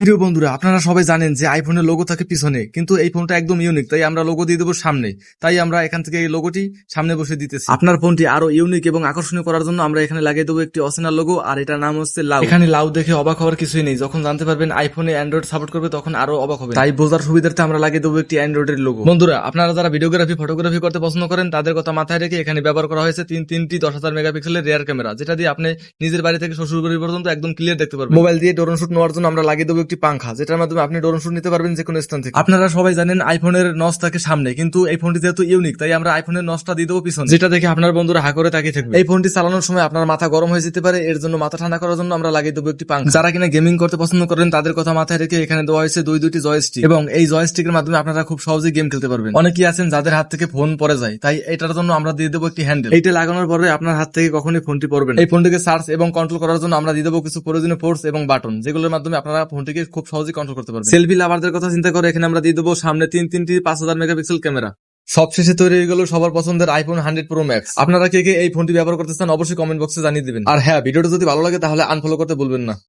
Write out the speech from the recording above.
প্রিয় বন্ধুরা, আপনারা সবাই জানেন যে আইফোনের লোগো থাকে পিছনে, কিন্তু এই ফোনটা একদম ইউনিক তাই আমরা লোগো দিয়ে দেবো সামনে। তাই আমরা এখান থেকে এই লোগোটি সামনে বসে দিতেছি। আপনার ফোনটি আরও ইউনিক এবং আকর্ষণীয় করার জন্য আমরা এখানে লাগিয়ে দেবো একটি অসেনার লোগো আর এটার নাম হচ্ছে লাউ। এখানে লাউ দেখে অবাক হওয়ার কিছুই নেই। যখন জানতে পারবেন আইফোনে অ্যান্ড্রয়েড সাপোর্ট করবে, তখন আরও অবাক হবে। তাই বোঝার সুবিধার্থে আমরা লাগিয়ে দেবো একটি অ্যান্ড্রয়েডের লোগো বন্ধুরা, আপনারা যারা ভিডিওগ্রাফি ফটোগ্রাফি করতে পছন্দ করেন, তাদের কথা মাথায় রেখে এখানে ব্যবহার করা হয়েছে তিন, তিনটি দশ হাজার মেগাপিক্সেলের রেয়ার ক্যামেরা যেটা দিয়ে আপনি নিজের বাড়ি থেকে শ্বশুর বাড়ি পর্যন্ত একদম ক্লিয়ার দেখতে পারবেন। মোবাইল দিয়ে ড্রোন শুট নেওয়ার জন্য আমরা লাগিয়ে দেবো একটি পাংখা যেটার মাধ্যমে আপনি ড্রোন শুট নিতে পারবেন যে কোনো স্থান থেকে। আপনারা সবাই জানেন আইফোনের নস থাকে সামনে কিন্তু এই ফোনটি যেহেতু ইউনিক তাই আমরা আইফোনের নসটা দিয়ে দেবো পিছনে। যেটা দেখে আপনার বন্ধুরা হা করে তাকিয়ে থাকবে। এই ফোনটি চালানোর সময় আপনার মাথা গরম হয়ে যেতে পারে এর জন্য মাথা ঠান্ডা করার জন্য আমরা লাগিয়ে দেবো একটি পাংখা। যারা কিনা গেমিং করতে পছন্দ করেন তাদের কথা মাথায় রেখে এখানে দেওয়া হয়েছে দুই দুইটি জয়স্টিক এবং এই জয়স্টিকের মাধ্যমে আপনারা খুব সহজেই গেম খেলতে পারবেন। অনেকেই আছেন যাদের হাত থেকে ফোন পড়ে যায় তাই এটার জন্য আমরা দিয়ে দেবো একটি হ্যান্ডেল এইটা লাগানোর পরে আপনার হাত থেকে কখনোই ফোনটি পড়বে না। এই ফোনটিকে সার্চ এবং কন্ট্রোল করার জন্য আমরা দিয়ে দেবো কিছু প্রয়োজনীয় ফোর্স এবং বাটন যেগুলোর মাধ্যমে আপনারা ফোনটিকে খুব সহজে কন্ট্রোল করতে পারবেন। সেলফি লাভারদের কথা চিন্তা করে এখানে আমরা দিয়ে দেবো সামনে তিন তিনটি পাঁচ হাজার মেগাপিক্সেল ক্যামেরা। সবশেষে তৈরি হয়ে গেল সবার পছন্দের আইফোন হান্ড্রেড প্রো ম্যাক্স আপনারা কে কে এই ফোনটি ব্যবহার করতে চান অবশ্যই কমেন্ট বক্সে জানিয়ে দিবেন। আর হ্যাঁ ভিডিওটা যদি ভালো লাগে তাহলে আনফলো করতে বলবেন না।